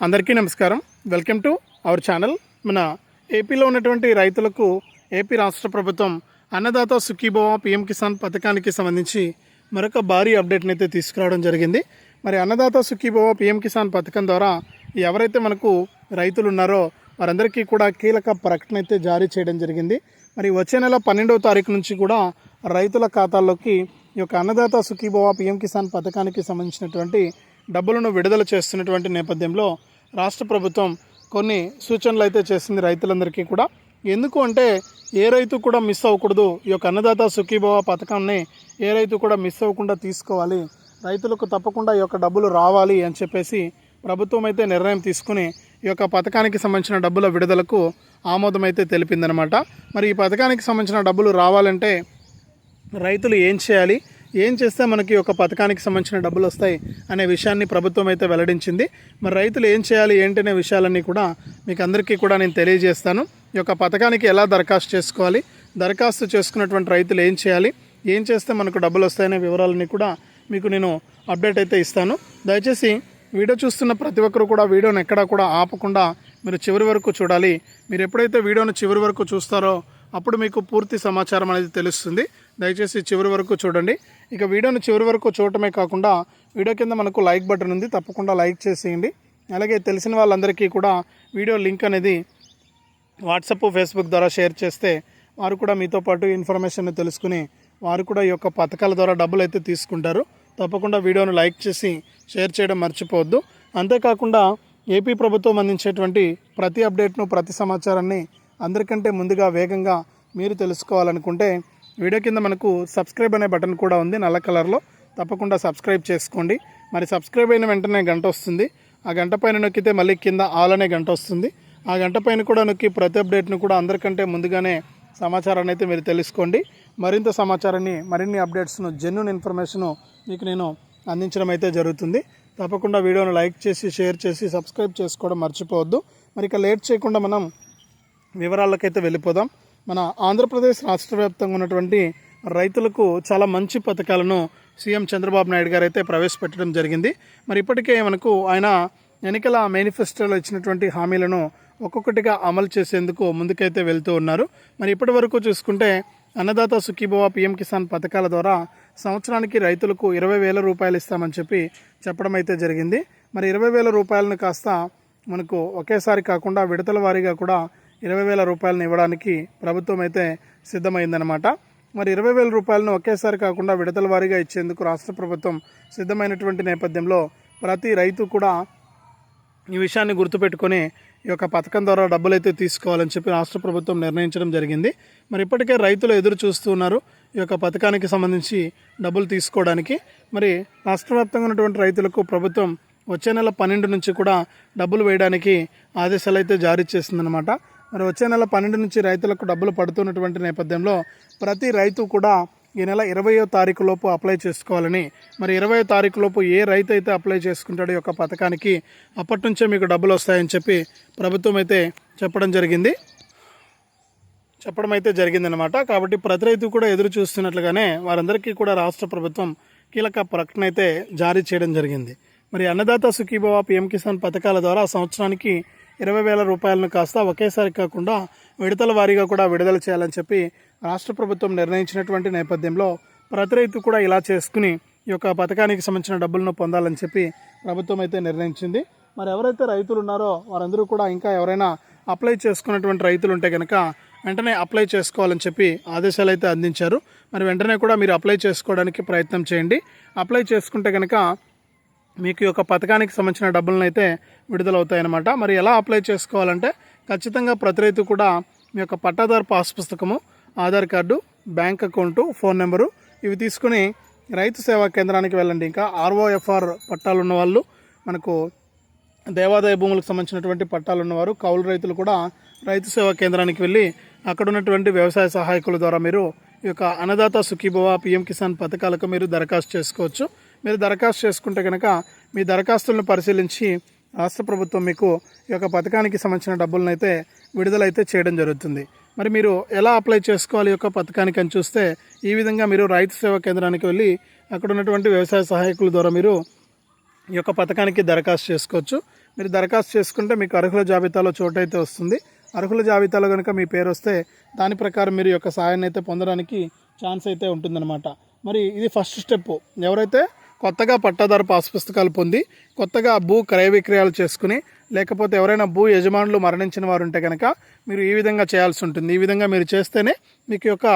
అందరికీ నమస్కారం. Welcome to our channel. మన ఏపీలో ఉన్నటువంటి రైతులకు ఏపీ రాష్ట్ర ప్రభుత్వం అన్నదాత సుఖీభవ పిఎం కిసాన్ పథకానికి సంబంధించి మరొక భారీ అప్డేట్ని అయితే తీసుకురావడం జరిగింది. మరి అన్నదాత సుఖీభవ పిఎం కిసాన్ పథకం ద్వారా ఎవరైతే మనకు రైతులు ఉన్నారో వారందరికీ కూడా కీలక ప్రకటన అయితే జారీ చేయడం జరిగింది. మరి వచ్చే నెల పన్నెండవ తారీఖు నుంచి కూడా రైతుల ఖాతాల్లోకి ఈ యొక్క అన్నదాత సుఖీభవ పిఎం కిసాన్ పథకానికి సంబంధించినటువంటి డబ్బులను విడుదల చేస్తున్నటువంటి నేపథ్యంలో రాష్ట్ర ప్రభుత్వం కొన్ని సూచనలు అయితే చేసింది రైతులందరికీ కూడా. ఎందుకు అంటే ఏ రైతు కూడా మిస్ అవ్వకూడదు. ఈ యొక్క అన్నదాత సుఖీభవ పథకాన్ని ఏ రైతు కూడా మిస్ అవ్వకుండా తీసుకోవాలి. రైతులకు తప్పకుండా ఈ యొక్క డబ్బులు రావాలి అని చెప్పేసి ప్రభుత్వం అయితే నిర్ణయం తీసుకుని ఈ యొక్క పథకానికి సంబంధించిన డబ్బుల విడుదలకు ఆమోదం అయితే తెలిపిందనమాట. మరి ఈ పథకానికి సంబంధించిన డబ్బులు రావాలంటే రైతులు ఏం చేయాలి? ఏం చేస్తే మనకి ఒక పథకానికి సంబంధించిన డబ్బులు వస్తాయి అనే విషయాన్ని ప్రభుత్వం అయితే వెల్లడించింది. మరి రైతులు ఏం చేయాలి ఏంటనే విషయాలన్నీ కూడా మీకు అందరికీ కూడా నేను తెలియజేస్తాను. ఈ యొక్క పథకానికి ఎలా దరఖాస్తు చేసుకోవాలి దరఖాస్తు చేసుకున్నటువంటి రైతులు ఏం చేయాలి ఏం చేస్తే మనకు డబ్బులు వస్తాయనే వివరాలన్నీ కూడా మీకు నేను అప్డేట్ అయితే ఇస్తాను. దయచేసి వీడియో చూస్తున్న ప్రతి ఒక్కరు కూడా వీడియోని ఎక్కడా కూడా ఆపకుండా మీరు చివరి వరకు చూడాలి. మీరు ఎప్పుడైతే వీడియోను చివరి వరకు చూస్తారో అప్పుడు మీకు పూర్తి సమాచారం అనేది తెలుస్తుంది. దయచేసి చివరి వరకు చూడండి. ఇక వీడియోను చివరి వరకు చూడటమే కాకుండా వీడియో కింద మనకు లైక్ బటన్ ఉంది. తప్పకుండా లైక్ చేసేయండి. అలాగే తెలిసిన వాళ్ళందరికీ కూడా వీడియో లింక్ అనేది వాట్సప్ ఫేస్బుక్ ద్వారా షేర్ చేస్తే వారు కూడా మీతో పాటు ఇన్ఫర్మేషన్ తెలుసుకుని వారు కూడా ఈ యొక్క పథకాల ద్వారా డబ్బులు అయితే తీసుకుంటారు. తప్పకుండా వీడియోను లైక్ చేసి షేర్ చేయడం మర్చిపోవద్దు. అంతేకాకుండా ఏపీ ప్రభుత్వం అందించేటువంటి ప్రతి అప్డేట్ను ప్రతి సమాచారాన్ని అందరికంటే ముందుగా వేగంగా మీరు తెలుసుకోవాలనుకుంటే వీడియో కింద మనకు సబ్స్క్రైబ్ అనే బటన్ కూడా ఉంది నల్ల కలర్లో. తప్పకుండా సబ్స్క్రైబ్ చేసుకోండి. మరి సబ్స్క్రైబ్ అయిన వెంటనే గంట వస్తుంది. ఆ గంట పైన నొక్కితే మళ్ళీ కింద ఆల్ అనే గంట వస్తుంది. ఆ గంట పైన కూడా నొక్కి ప్రతి అప్డేట్ను కూడా అందరికంటే ముందుగానే సమాచారాన్ని అయితే మీరు తెలుసుకోండి. మరింత సమాచారాన్ని మరిన్ని అప్డేట్స్ను జెన్యున్ ఇన్ఫర్మేషను మీకు నేను అందించడం అయితే జరుగుతుంది. తప్పకుండా వీడియోను లైక్ చేసి షేర్ చేసి సబ్స్క్రైబ్ చేసుకోవడం మర్చిపోవద్దు. మరి ఇక లేట్ చేయకుండా మనం వివరాలకైతే వెళ్ళిపోదాం. మన ఆంధ్రప్రదేశ్ రాష్ట్ర వ్యాప్తంగా ఉన్నటువంటి రైతులకు చాలా మంచి పథకాలను సీఎం చంద్రబాబు నాయుడు గారు అయితే ప్రవేశపెట్టడం జరిగింది. మరి ఇప్పటికే మనకు ఆయన ఎన్నికల మేనిఫెస్టోలో ఇచ్చినటువంటి హామీలను ఒక్కొక్కటిగా అమలు చేసేందుకు ముందుకైతే వెళ్తూ ఉన్నారు. మరి ఇప్పటి వరకు చూసుకుంటే అన్నదాత సుఖీభవ పిఎం కిసాన్ పథకాల ద్వారా సంవత్సరానికి రైతులకు ఇరవై వేల రూపాయలు ఇస్తామని చెప్పి చెప్పడం అయితే జరిగింది. మరి ఇరవై వేల రూపాయలను కాస్త మనకు ఒకేసారి కాకుండా విడతల వారీగా కూడా ఇరవై వేల రూపాయలను ఇవ్వడానికి ప్రభుత్వం అయితే సిద్ధమైందనమాట మరి ఇరవై వేల రూపాయలను ఒకేసారి కాకుండా విడతల వారీగా ఇచ్చేందుకు రాష్ట్ర ప్రభుత్వం సిద్ధమైనటువంటి నేపథ్యంలో ప్రతి రైతు కూడా ఈ విషయాన్ని గుర్తుపెట్టుకొని ఈ యొక్క పథకం ద్వారా డబ్బులు అయితే తీసుకోవాలని చెప్పి రాష్ట్ర ప్రభుత్వం నిర్ణయించడం జరిగింది. మరి ఇప్పటికే రైతులు ఎదురు చూస్తూ ఉన్నారు ఈ యొక్క పథకానికి సంబంధించి డబ్బులు తీసుకోవడానికి. మరి రాష్ట్ర వ్యాప్తంగా ఉన్నటువంటి రైతులకు ప్రభుత్వం వచ్చే నెల పన్నెండు నుంచి కూడా డబ్బులు వేయడానికి ఆదేశాలు అయితే జారీ చేసిందనమాట మరి వచ్చే నెల పన్నెండు నుంచి రైతులకు డబ్బులు పడుతున్నటువంటి నేపథ్యంలో ప్రతి రైతు కూడా ఈ నెల ఇరవయో తారీఖు లోపు అప్లై చేసుకోవాలని మరి ఇరవయో తారీఖు లోపు ఏ రైతు అయితే అప్లై చేసుకుంటాడో యొక్క పథకానికి అప్పటి నుంచే మీకు డబ్బులు వస్తాయని చెప్పి ప్రభుత్వం అయితే చెప్పడం జరిగింది. చెప్పడం అయితే జరిగిందనమాట కాబట్టి ప్రతి రైతు కూడా ఎదురు చూస్తున్నట్లుగానే వారందరికీ కూడా రాష్ట్ర ప్రభుత్వం కీలక ప్రకటన అయితే జారీ చేయడం జరిగింది. మరి అన్నదాత సుఖీభవ పిఎం కిసాన్ పథకాల ద్వారా సంవత్సరానికి ఇరవై వేల రూపాయలను కాస్త ఒకేసారి కాకుండా విడతల వారీగా కూడా విడుదల చేయాలని చెప్పి రాష్ట్ర ప్రభుత్వం నిర్ణయించినటువంటి నేపథ్యంలో ప్రతి రైతు కూడా ఇలా చేసుకుని ఈ యొక్క పథకానికి సంబంధించిన డబ్బులను పొందాలని చెప్పి ప్రభుత్వం అయితే నిర్ణయించింది. మరి ఎవరైతే రైతులు ఉన్నారో వారందరూ కూడా ఇంకా ఎవరైనా అప్లై చేసుకున్నటువంటి రైతులు ఉంటే కనుక వెంటనే అప్లై చేసుకోవాలని చెప్పి ఆదేశాలు అయితే అందించారు. మరి వెంటనే కూడా మీరు అప్లై చేసుకోవడానికి ప్రయత్నం చేయండి. అప్లై చేసుకుంటే కనుక మీకు ఈ యొక్క పథకానికి సంబంధించిన డబ్బులను అయితే విడుదలవుతాయన్నమాట. మరి ఎలా అప్లై చేసుకోవాలంటే ఖచ్చితంగా ప్రతి రైతు కూడా మీ యొక్క పట్టాదారు పాస్ పుస్తకము Aadhaar card bank account phone number ఇవి తీసుకుని రైతు సేవా కేంద్రానికి వెళ్ళండి. ఇంకా ఆర్ఓఎఫ్ఆర్ పట్టాలు ఉన్నవాళ్ళు మనకు దేవాదాయ భూములకు సంబంధించినటువంటి పట్టాలు ఉన్నవారు కౌలు రైతులు కూడా రైతు సేవా కేంద్రానికి వెళ్ళి అక్కడ ఉన్నటువంటి వ్యవసాయ సహాయకుల ద్వారా మీరు ఈ యొక్క అన్నదాత సుఖీభవ పిఎం కిసాన్ పథకాలకు మీరు దరఖాస్తు చేసుకోవచ్చు. మీరు దరఖాస్తు చేసుకుంటే కనుక మీ దరఖాస్తులను పరిశీలించి రాష్ట్ర ప్రభుత్వం మీకు ఈ యొక్క పథకానికి సంబంధించిన డబ్బులను అయితే విడుదలైతే చేయడం జరుగుతుంది. మరి మీరు ఎలా అప్లై చేసుకోవాలి యొక్క పథకానికి అని చూస్తే ఈ విధంగా మీరు రైతు సేవా కేంద్రానికి వెళ్ళి అక్కడ ఉన్నటువంటి వ్యవసాయ సహాయకుల ద్వారా మీరు ఈ యొక్క పథకానికి దరఖాస్తు చేసుకోవచ్చు. మీరు దరఖాస్తు చేసుకుంటే మీకు అర్హుల జాబితాలో చోటు అయితే వస్తుంది. అర్హుల జాబితాలో కనుక మీ పేరు వస్తే దాని ప్రకారం మీరు యొక్క సహాయాన్ని అయితే పొందడానికి ఛాన్స్ అయితే ఉంటుందన్నమాట. మరి ఇది ఫస్ట్ స్టెప్. ఎవరైతే కొత్తగా పట్టాదారు పాస్ పుస్తకాలు పొంది కొత్తగా భూ క్రయ విక్రయాలు చేసుకుని లేకపోతే ఎవరైనా భూ యజమానులు మరణించిన వారు ఉంటే కనుక మీరు ఈ విధంగా చేయాల్సి ఉంటుంది. ఈ విధంగా మీరు చేస్తేనే మీకు యొక్క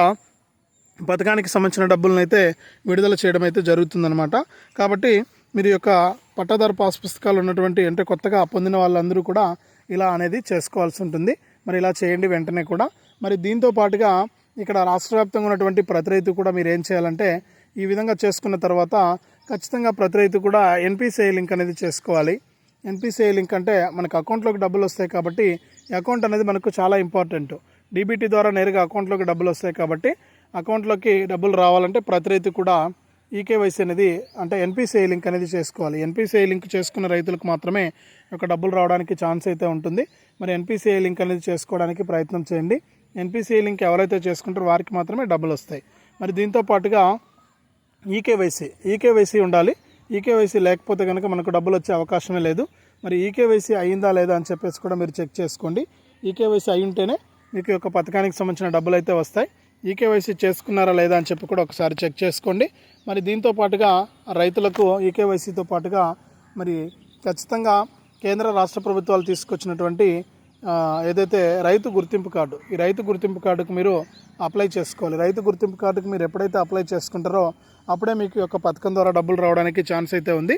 పథకానికి సంబంధించిన డబ్బులను అయితే విడుదల చేయడం అయితే జరుగుతుందన్నమాట. కాబట్టి మీరు యొక్క పట్టాదారు పాస్ పుస్తకాలు ఉన్నటువంటి అంటే కొత్తగా పొందిన వాళ్ళందరూ కూడా ఇలా అనేది చేసుకోవాల్సి ఉంటుంది. మరి ఇలా చేయండి వెంటనే కూడా. మరి దీంతో పాటుగా ఇక్కడ రాష్ట్ర వ్యాప్తంగా ఉన్నటువంటి ప్రతి రైతు కూడా మీరు ఏం చేయాలంటే ఈ విధంగా చేసుకున్న తర్వాత ఖచ్చితంగా ప్రతి రైతు కూడా ఎన్పిసిఐ లింక్ అనేది చేసుకోవాలి. ఎన్పిసిఐ లింక్ అంటే మనకు అకౌంట్లోకి డబ్బులు వస్తాయి కాబట్టి అకౌంట్ అనేది మనకు చాలా ఇంపార్టెంట్. డీబీటీ ద్వారా నేరుగా అకౌంట్లోకి డబ్బులు వస్తాయి కాబట్టి అకౌంట్లోకి డబ్బులు రావాలంటే ప్రతి రైతు కూడా ఈకేవైసీ అనేది అంటే ఎన్పిసిఐ లింక్ అనేది చేసుకోవాలి. ఎన్పిసిఐ లింక్ చేసుకున్న రైతులకు మాత్రమే ఒక డబ్బులు రావడానికి ఛాన్స్ అయితే ఉంటుంది. మరి ఎన్పిసిఐ లింక్ అనేది చేసుకోవడానికి ప్రయత్నం చేయండి. ఎన్పిసిఐ లింక్ ఎవరైతే చేసుకుంటారో వారికి మాత్రమే డబ్బులు వస్తాయి. మరి దీంతో పాటుగా ఈకేవైసీ ఈకేవైసీ ఉండాలి. ఈకేవైసీ లేకపోతే కనుక మనకు డబ్బులు వచ్చే అవకాశమే లేదు. మరి ఈకేవైసీ అయిందా లేదా అని చెప్పేసి కూడా మీరు చెక్ చేసుకోండి. ఈకేవైసీ అయి ఉంటేనే మీకు యొక్క పథకానికి సంబంధించిన డబ్బులు అయితే వస్తాయి. ఈకేవైసీ చేసుకున్నారా లేదా అని చెప్పి కూడా ఒకసారి చెక్ చేసుకోండి. మరి దీంతో పాటుగా రైతులకు ఈకేవైసీతో పాటుగా మరి ఖచ్చితంగా కేంద్ర రాష్ట్ర ప్రభుత్వాలు తీసుకొచ్చినటువంటి ఏదైతే రైతు గుర్తింపు కార్డు ఈ రైతు గుర్తింపు కార్డుకు మీరు అప్లై చేసుకోవాలి. రైతు గుర్తింపు కార్డుకు మీరు ఎప్పుడైతే అప్లై చేసుకుంటారో అప్పుడే మీకు యొక్క పథకం ద్వారా డబ్బులు రావడానికి ఛాన్స్ అయితే ఉంది.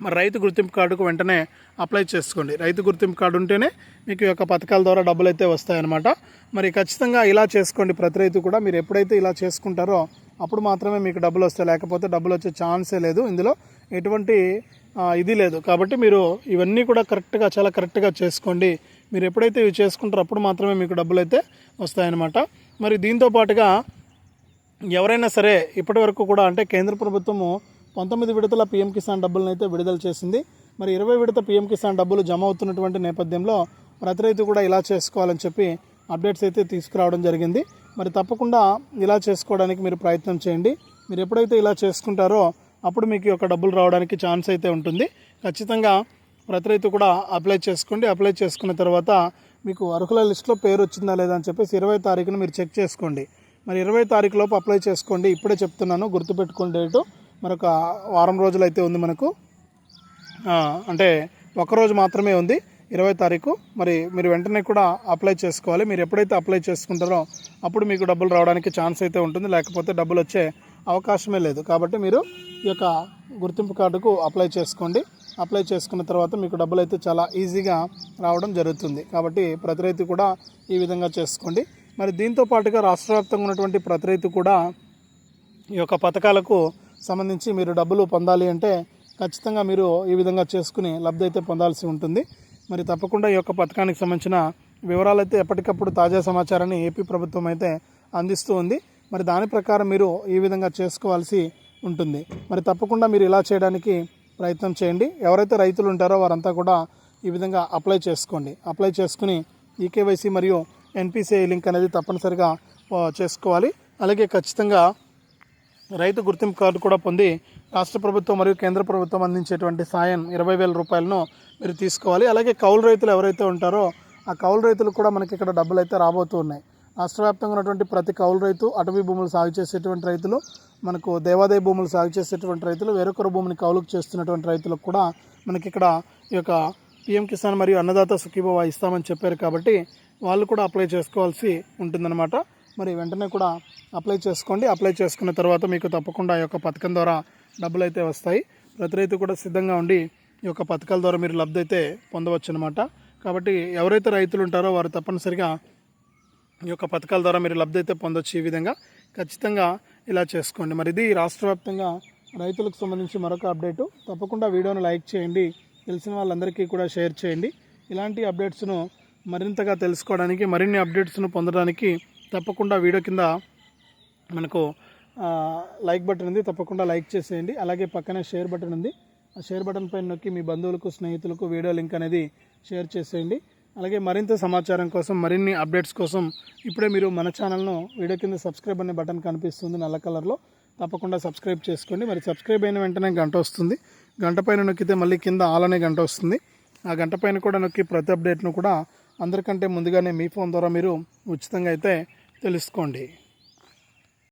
మరి రైతు గుర్తింపు కార్డుకు వెంటనే అప్లై చేసుకోండి. రైతు గుర్తింపు కార్డు ఉంటేనే మీకు యొక్క పథకాల ద్వారా డబ్బులు అయితే వస్తాయన్నమాట. మరి ఖచ్చితంగా ఇలా చేసుకోండి ప్రతి రైతు కూడా. మీరు ఎప్పుడైతే ఇలా చేసుకుంటారో అప్పుడు మాత్రమే మీకు డబ్బులు వస్తాయి. లేకపోతే డబ్బులు వచ్చే ఛాన్సే లేదు. ఇందులో ఎటువంటి ఇది లేదు. కాబట్టి మీరు ఇవన్నీ కూడా కరెక్ట్గా చాలా కరెక్ట్గా చేసుకోండి. మీరు ఎప్పుడైతే ఇవి చేసుకుంటారో అప్పుడు మాత్రమే మీకు డబ్బులు అయితే వస్తాయన్నమాట. మరి దీంతో పాటుగా ఎవరైనా సరే ఇప్పటి వరకు కూడా అంటే కేంద్ర ప్రభుత్వము పంతొమ్మిది విడతల పీఎం కిసాన్ డబ్బులను అయితే విడుదల చేసింది. మరి ఇరవై విడత పీఎం కిసాన్ డబ్బులు జమ అవుతున్నటువంటి నేపథ్యంలో ప్రతి రైతు కూడా ఇలా చేసుకోవాలని చెప్పి అప్డేట్స్ అయితే తీసుకురావడం జరిగింది. మరి తప్పకుండా ఇలా చేసుకోవడానికి మీరు ప్రయత్నం చేయండి. మీరు ఎప్పుడైతే ఇలా చేసుకుంటారో అప్పుడు మీకు ఈ యొక్క డబ్బులు రావడానికి ఛాన్స్ అయితే ఉంటుంది. ఖచ్చితంగా ప్రతి రైతు కూడా అప్లై చేసుకోండి. అప్లై చేసుకున్న తర్వాత మీకు అర్హుల లిస్టులో పేరు వచ్చిందా లేదా అని చెప్పేసి ఇరవై తారీఖున మీరు చెక్ చేసుకోండి. మరి ఇరవై తారీఖు లోపు అప్లై చేసుకోండి. ఇప్పుడే చెప్తున్నాను గుర్తుపెట్టుకునే డేటు మరొక వారం రోజులు అయితే ఉంది మనకు. అంటే ఒకరోజు మాత్రమే ఉంది ఇరవై తారీఖు. మరి మీరు వెంటనే కూడా అప్లై చేసుకోవాలి. మీరు ఎప్పుడైతే అప్లై చేసుకుంటారో అప్పుడు మీకు డబ్బులు రావడానికి ఛాన్స్ అయితే ఉంటుంది. లేకపోతే డబ్బులు వచ్చే అవకాశమే లేదు. కాబట్టి మీరు ఈ యొక్క గుర్తింపు కార్డుకు అప్లై చేసుకోండి. అప్లై చేసుకున్న తర్వాత మీకు డబ్బులు అయితే చాలా ఈజీగా రావడం జరుగుతుంది. కాబట్టి ప్రతి రైతు కూడా ఈ విధంగా చేసుకోండి. మరి దీంతో పాటుగా రాష్ట్ర వ్యాప్తంగా ఉన్నటువంటి ప్రతి రైతు కూడా ఈ యొక్క పథకాలకు సంబంధించి మీరు డబ్బులు పొందాలి అంటే ఖచ్చితంగా మీరు ఈ విధంగా చేసుకుని లబ్ధి అయితే పొందాల్సి ఉంటుంది. మరి తప్పకుండా ఈ యొక్క పథకానికి సంబంధించిన వివరాలు అయితే ఎప్పటికప్పుడు తాజా సమాచారాన్ని ఏపీ ప్రభుత్వం అయితే అందిస్తూ ఉంది. మరి దాని ప్రకారం మీరు ఈ విధంగా చేసుకోవాల్సి ఉంటుంది. మరి తప్పకుండా మీరు ఇలా చేయడానికి ప్రయత్నం చేయండి. ఎవరైతే రైతులు ఉంటారో వారంతా కూడా ఈ విధంగా అప్లై చేసుకోండి. అప్లై చేసుకుని ఈకేవైసీ మరియు ఎన్పిసిఐ లింక్ అనేది తప్పనిసరిగా చేసుకోవాలి. అలాగే ఖచ్చితంగా రైతు గుర్తింపు కార్డు కూడా పొంది రాష్ట్ర ప్రభుత్వం మరియు కేంద్ర ప్రభుత్వం అందించేటువంటి సాయం ఇరవై వేల రూపాయలను మీరు తీసుకోవాలి. అలాగే కౌలు రైతులు ఎవరైతే ఉంటారో ఆ కౌలు రైతులు కూడా మనకి ఇక్కడ డబ్బులు అయితే రాబోతూ ఉన్నాయి. రాష్ట్ర వ్యాప్తంగా ఉన్నటువంటి ప్రతి కౌలు రైతు అటవీ భూములు సాగు చేసేటువంటి రైతులు మనకు దేవాదాయ భూములు సాగు చేసేటువంటి రైతులు వేరొకరు భూమిని కౌలుకు చేస్తున్నటువంటి రైతులకు కూడా మనకి ఇక్కడ ఈ యొక్క పిఎం కిసాన్ మరియు అన్నదాత సుఖీభవ ఇస్తామని చెప్పారు కాబట్టి వాళ్ళు కూడా అప్లై చేసుకోవాల్సి ఉంటుందన్నమాట. మరి వెంటనే కూడా అప్లై చేసుకోండి. అప్లై చేసుకున్న తర్వాత మీకు తప్పకుండా ఈ యొక్క పథకం ద్వారా డబ్బులు అయితే వస్తాయి. ప్రతి రైతు కూడా సిద్ధంగా ఉండి ఈ యొక్క పథకాల ద్వారా మీరు లబ్ధి అయితే పొందవచ్చు అనమాట కాబట్టి ఎవరైతే రైతులు ఉంటారో వారు తప్పనిసరిగా ఈ యొక్క పథకాల ద్వారా మీరు లబ్ధి అయితే పొందొచ్చు ఈ విధంగా. ఖచ్చితంగా ఇలా చేసుకోండి. మరి ఇది రాష్ట్ర వ్యాప్తంగా రైతులకు సంబంధించి మరొక అప్డేటు. తప్పకుండా వీడియోను లైక్ చేయండి. తెలిసిన వాళ్ళందరికీ కూడా షేర్ చేయండి. ఇలాంటి అప్డేట్స్ను మరింతగా తెలుసుకోవడానికి మరిన్ని అప్డేట్స్ను పొందడానికి తప్పకుండా వీడియో కింద మనకు లైక్ బటన్ ఉంది. తప్పకుండా లైక్ చేసేయండి. అలాగే పక్కనే షేర్ బటన్ ఉంది. ఆ షేర్ బటన్ పైన నొక్కి మీ బంధువులకు స్నేహితులకు వీడియో లింక్ అనేది షేర్ చేసేయండి. అలాగే మరింత సమాచారం కోసం మరిన్ని అప్డేట్స్ కోసం ఇప్పుడే మీరు మన ఛానల్ను వీడియో కింద సబ్స్క్రైబ్ అనే బటన్ కనిపిస్తుంది నల్ల కలర్లో. తప్పకుండా సబ్స్క్రైబ్ చేసుకోండి. మరి సబ్స్క్రైబ్ అయిన వెంటనే గంట వస్తుంది. గంట పైన నొక్కితే మళ్ళీ కింద ఆల్ అనే గంట వస్తుంది. ఆ గంట పైన కూడా నొక్కి ప్రతి అప్డేట్ను కూడా అందరికంటే ముందుగానే మీ ఫోన్ ద్వారా మీరు ఉచితంగా అయితే తెలుసుకోండి.